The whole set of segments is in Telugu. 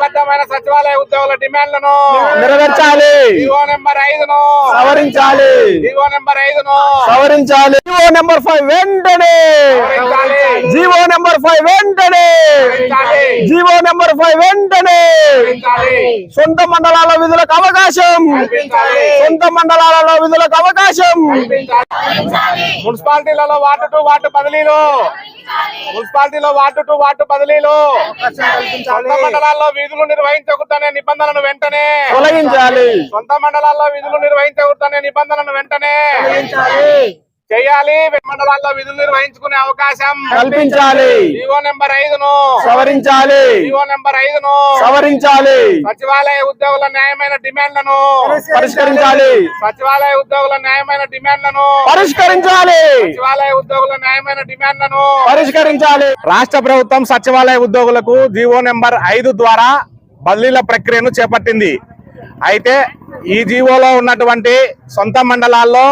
న్యాయబద్ధమైన సచివాలయ ఉద్యోగుల డిమాండ్లను నెరవేర్చాలి. జీవో నెంబర్ ఐదును. సవరించాలి. జీవో నెంబర్ ఐదును. సవరించాలి. జీవో నెంబర్ ఫైవ్ వెంటనే. సవరించాలి. జీవో నెంబర్ ఫైవ్ వెంటనే. సవరించాలి. జీవో నెంబర్ ఫైవ్ వెంటనే. సవరించాలి. సొంత మండలాల విధులకు అవకాశం. సొంత మండలాలలో విధులకు అవకాశం. మున్సిపాలిటీలలో వార్డు టు వార్డు బదిలీలు. మున్సిపాలిటీలో వార్డు టు వార్డు బదిలీలు. సొంత మండలాల్లో విధులు నిర్వహించకూడదనే నిబంధనను వెంటనే తొలగించాలి. సొంత మండలాల్లో విధులు నిర్వహించకూడదనే నిబంధనను వెంటనే చేయాలి. మండలాల్లో విధులు నిర్వహించుకునే అవకాశం. కల్పించాలి. జీవో నెంబర్ ఐదును. సవరించాలి. జీవో నెంబర్ ఐదును. సవరించాలి. సచివాలయ ఉద్యోగుల న్యాయమైన డిమాండ్లను. పరిష్కరించాలి. సచివాలయ ఉద్యోగుల న్యాయమైన డిమాండ్లను. పరిష్కరించాలి. సచివాలయ ఉద్యోగుల న్యాయమైన డిమాండ్లను. పరిష్కరించాలి. రాష్ట్ర ప్రభుత్వం సచివాలయ ఉద్యోగులకు జీవో నెంబర్ ఐదు ద్వారా బదిలీల ప్రక్రియను చేపట్టింది. అయితే ఈ జీవోలో ఉన్నటువంటి సొంత మండలాల్లో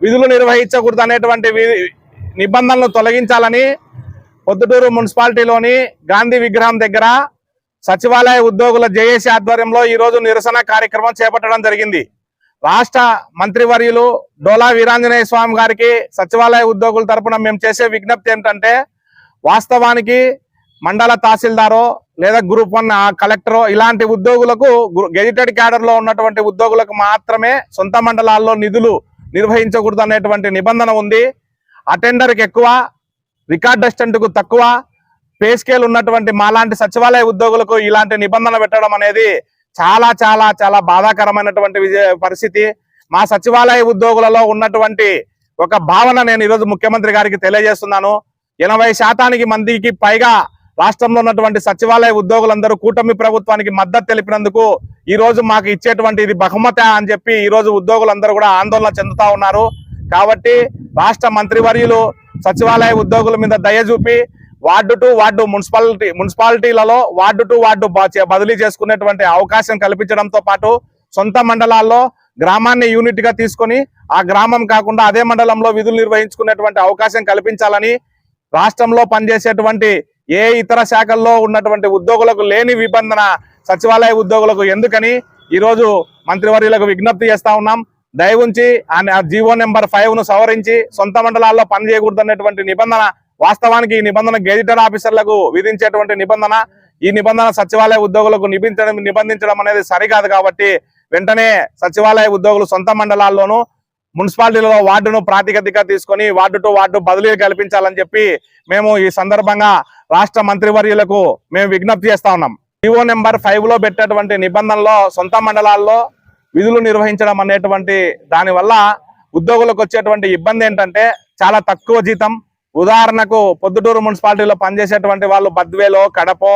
విధులు నిర్వహించకూడదు అనేటువంటి వి- నిబంధనలు తొలగించాలని పొద్దుటూరు మున్సిపాలిటీలోని గాంధీ విగ్రహం దగ్గర సచివాలయ ఉద్యోగుల జేఏసీ ఆధ్వర్యంలో ఈరోజు నిరసన కార్యక్రమం చేపట్టడం జరిగింది. రాష్ట్ర మంత్రివర్యులు డోలా వీరాంజనేయ స్వామి గారికి సచివాలయ ఉద్యోగుల తరపున మేము చేసే విజ్ఞప్తి ఏంటంటే వాస్తవానికి మండల తహసీల్దారో లేదా గ్రూప్ వన్ కలెక్టరో ఇలాంటి ఉద్యోగులకు గెజిటెడ్ క్యాడర్లో ఉన్నటువంటి ఉద్యోగులకు మాత్రమే సొంత మండలాల్లో నిధులు నిర్వహించకూడదు అనేటువంటి నిబంధన ఉంది. అటెండర్కి ఎక్కువ రికార్డ్ అసిస్టెంట్కు తక్కువ పే స్కేల్ ఉన్నటువంటి మాలాంటి సచివాలయ ఉద్యోగులకు ఇలాంటి నిబంధన పెట్టడం అనేది చాలా చాలా చాలా బాధాకరమైనటువంటి పరిస్థితి. మా సచివాలయ ఉద్యోగులలో ఉన్నటువంటి ఒక భావన నేను ఈరోజు ముఖ్యమంత్రి గారికి తెలియజేస్తున్నాను. ఎనభై శాతానికి మందికి పైగా రాష్ట్రంలో ఉన్నటువంటి సచివాలయ ఉద్యోగులందరూ కూటమి ప్రభుత్వానికి మద్దతు తెలిపినందుకు ఈ రోజు మాకు ఇచ్చేటువంటి ఇది బహుమత అని చెప్పి ఈ రోజు ఉద్యోగులందరూ కూడా ఆందోళన చెందుతా ఉన్నారు. కాబట్టి రాష్ట్ర మంత్రివర్యులు సచివాలయ ఉద్యోగుల మీద దయ చూపి వార్డు టు వార్డు మున్సిపాలిటీ మున్సిపాలిటీలలో వార్డు టు వార్డు చే- బదిలీ చేసుకునేటువంటి అవకాశం కల్పించడంతో పాటు సొంత మండలాల్లో గ్రామాన్ని యూనిట్గా తీసుకొని ఆ గ్రామం కాకుండా అదే మండలంలో విధులు నిర్వహించుకునేటువంటి అవకాశం కల్పించాలని రాష్ట్రంలో పనిచేసేటువంటి ఏ ఇతర శాఖల్లో ఉన్నటువంటి ఉద్యోగులకు లేని నిబంధన సచివాలయ ఉద్యోగులకు ఎందుకని? ఈరోజు మంత్రివర్యులకు విజ్ఞప్తి చేస్తా ఉన్నాం. దయవుంచి ఆ జీవో నెంబర్ ఫైవ్ను సవరించి సొంత మండలాల్లో పనిచేయకూడదు అనేటువంటి నిబంధన వాస్తవానికి ఈ నిబంధన గెజిటెడ్ ఆఫీసర్లకు విధించేటువంటి నిబంధన ఈ నిబంధన సచివాలయ ఉద్యోగులకు నిబంధించడం నిబంధించడం అనేది సరికాదు కాబట్టి వెంటనే సచివాలయ ఉద్యోగులు సొంత మండలాల్లోనూ మున్సిపాలిటీలో వార్డును ప్రాతిపదిక తీసుకొని వార్డు టు వార్డు బదిలీలు కల్పించాలని చెప్పి మేము ఈ సందర్భంగా రాష్ట్ర మంత్రివర్యులకు మేము విజ్ఞప్తి చేస్తా ఉన్నాం. జీవో నెంబర్ ఫైవ్లో పెట్టేటువంటి నిబంధనలో సొంత మండలాల్లో విధులు నిర్వహించడం అనేటువంటి దాని వల్ల ఉద్యోగులకు వచ్చేటువంటి ఇబ్బంది ఏంటంటే చాలా తక్కువ జీతం. ఉదాహరణకు పొద్దుటూరు మున్సిపాలిటీలో పనిచేసేటువంటి వాళ్ళు బద్వేలో కడపో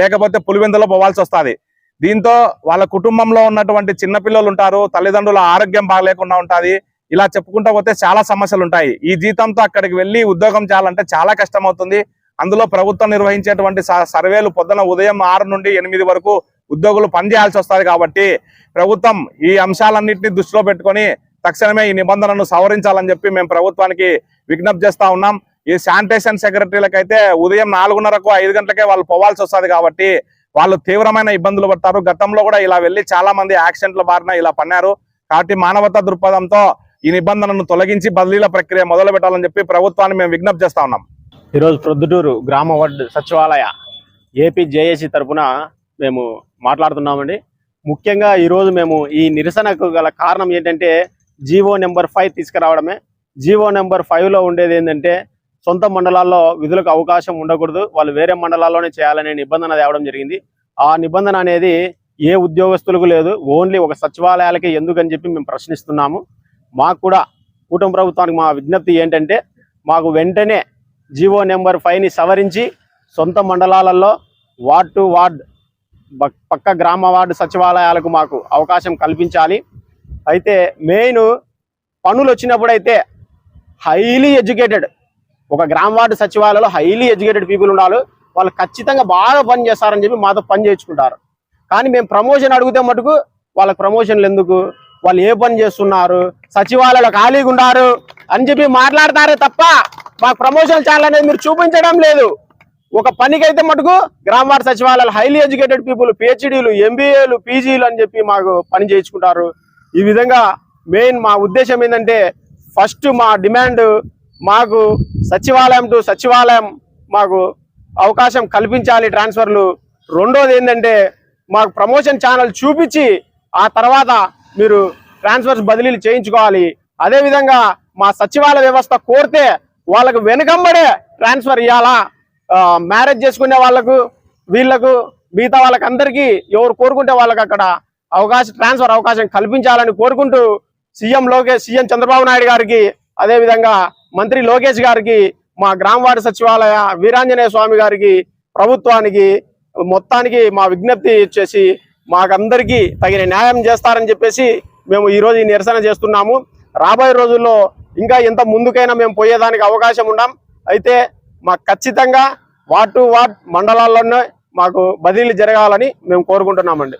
లేకపోతే పులివెందులో పోవాల్సి వస్తుంది. దీంతో వాళ్ళ కుటుంబంలో ఉన్నటువంటి చిన్నపిల్లలు ఉంటారు తల్లిదండ్రుల ఆరోగ్యం బాగలేకుండా ఉంటుంది. ఇలా చెప్పుకుంటా పోతే చాలా సమస్యలు ఉంటాయి. ఈ జీతంతో అక్కడికి వెళ్ళి ఉద్యోగం చేయాలంటే చాలా కష్టం అవుతుంది అందులో ప్రభుత్వం నిర్వహించేటువంటి స- సర్వేలు పొద్దున ఉదయం ఆరు నుండి ఎనిమిది వరకు ఉద్యోగులు పనిచేయాల్సి వస్తుంది కాబట్టి ప్రభుత్వం ఈ అంశాలన్నింటినీ దృష్టిలో పెట్టుకొని తక్షణమే ఈ నిబంధనను సవరించాలని చెప్పి మేము ప్రభుత్వానికి విజ్ఞప్తి చేస్తా ఉన్నాం. ఈ శానిటేషన్ సెక్రటరీలకైతే ఉదయం నాలుగున్నరకు ఐదు గంటలకే వాళ్ళు పోవాల్సి వస్తుంది కాబట్టి వాళ్ళు తీవ్రమైన ఇబ్బందులు పడతారు. గతంలో కూడా ఇలా వెళ్ళి చాలా మంది యాక్సిడెంట్ల బారిన ఇలా పన్నారు కాబట్టి మానవతా దృక్పథంతో ఈ నిబంధనను తొలగించి బదిలీల ప్రక్రియ మొదలు పెట్టాలని చెప్పి ప్రభుత్వాన్ని మేము విజ్ఞప్తి చేస్తా ఉన్నాం. ఈరోజు ప్రొద్దుటూరు గ్రామ వార్డు సచివాలయ ఏపీ జేఏసీ తరపున మేము మాట్లాడుతున్నామండి. ముఖ్యంగా ఈరోజు మేము ఈ నిరసనకు గల కారణం ఏంటంటే జీవో నెంబర్ ఫైవ్ తీసుకురావడమే. జీవో నెంబర్ ఫైవ్లో ఉండేది ఏంటంటే సొంత మండలాల్లో విధులకు అవకాశం ఉండకూడదు. వాళ్ళు వేరే మండలాల్లోనే చేయాలనే నిబంధన తేవడం జరిగింది. ఆ నిబంధన అనేది ఏ ఉద్యోగస్తులకు లేదు. ఓన్లీ ఒక సచివాలయాలకే ఎందుకని చెప్పి మేము ప్రశ్నిస్తున్నాము. మాకు కూడా కూటమి ప్రభుత్వానికి మా విజ్ఞప్తి ఏంటంటే మాకు వెంటనే జీవో నెంబర్ ఫైవ్ని సవరించి సొంత మండలాలలో వార్డ్ టు వార్డ్ పక్క గ్రామ వార్డు సచివాలయాలకు మాకు అవకాశం కల్పించాలి. అయితే మెయిన్ పనులు వచ్చినప్పుడైతే హైలీ ఎడ్యుకేటెడ్ ఒక గ్రామ వార్డు సచివాలయంలో హైలీ ఎడ్యుకేటెడ్ పీపుల్ ఉండాలి. వాళ్ళు ఖచ్చితంగా బాగా పని చేస్తారని చెప్పి మాతో పని చేయించుకుంటారు. కానీ మేము ప్రమోషన్ అడిగితే మటుకు వాళ్ళకి ప్రమోషన్లు ఎందుకు? వాళ్ళు ఏ పని చేస్తున్నారు? సచివాలయంలో ఖాళీగా ఉన్నారు అని చెప్పి మాట్లాడతారే తప్ప మాకు ప్రమోషన్ ఛానల్ అనేది మీరు చూపించడం లేదు. ఒక పనికైతే మటుకు గ్రామ వార్డు సచివాలయాలు హైలీ ఎడ్యుకేటెడ్ పీపుల్ పిహెచ్డీలు ఎంబీఏలు పీజీలు అని చెప్పి మాకు పని చేయించుకుంటారు. ఈ విధంగా మెయిన్ మా ఉద్దేశం ఏంటంటే ఫస్ట్ మా డిమాండ్ మాకు సచివాలయం టు సచివాలయం మాకు అవకాశం కల్పించాలి ట్రాన్స్ఫర్లు. రెండోది ఏంటంటే మాకు ప్రమోషన్ ఛానల్ చూపించి ఆ తర్వాత మీరు ట్రాన్స్ఫర్స్ బదిలీలు చేయించుకోవాలి. అదేవిధంగా మా సచివాలయ వ్యవస్థ కోరితే వాళ్ళకు వెనుకంబడే ట్రాన్స్ఫర్ ఇవ్వాలా మ్యారేజ్ చేసుకునే వాళ్ళకు వీళ్ళకు మిగతా వాళ్ళకందరికీ ఎవరు కోరుకుంటే వాళ్ళకి అక్కడ అవకాశం ట్రాన్స్ఫర్ అవకాశం కల్పించాలని కోరుకుంటూ సీఎం లోకేష్ సీఎం చంద్రబాబు నాయుడు గారికి అదేవిధంగా మంత్రి లోకేష్ గారికి మా గ్రామ సచివాలయ వీరాంజనేయ స్వామి గారికి ప్రభుత్వానికి మొత్తానికి మా విజ్ఞప్తి ఇచ్చేసి మాకందరికీ తగిన న్యాయం చేస్తారని చెప్పేసి మేము ఈరోజు ఈ నిరసన చేస్తున్నాము. రాబోయే రోజుల్లో ఇంకా ఎంత ముందుకైనా మేము పోయేదానికి అవకాశం ఉన్నాం అయితే మాకు ఖచ్చితంగా వార్డ్ టు వార్డ్ మండలాల్లోనే మాకు బదిలీలు జరగాలని మేము కోరుకుంటున్నామండి.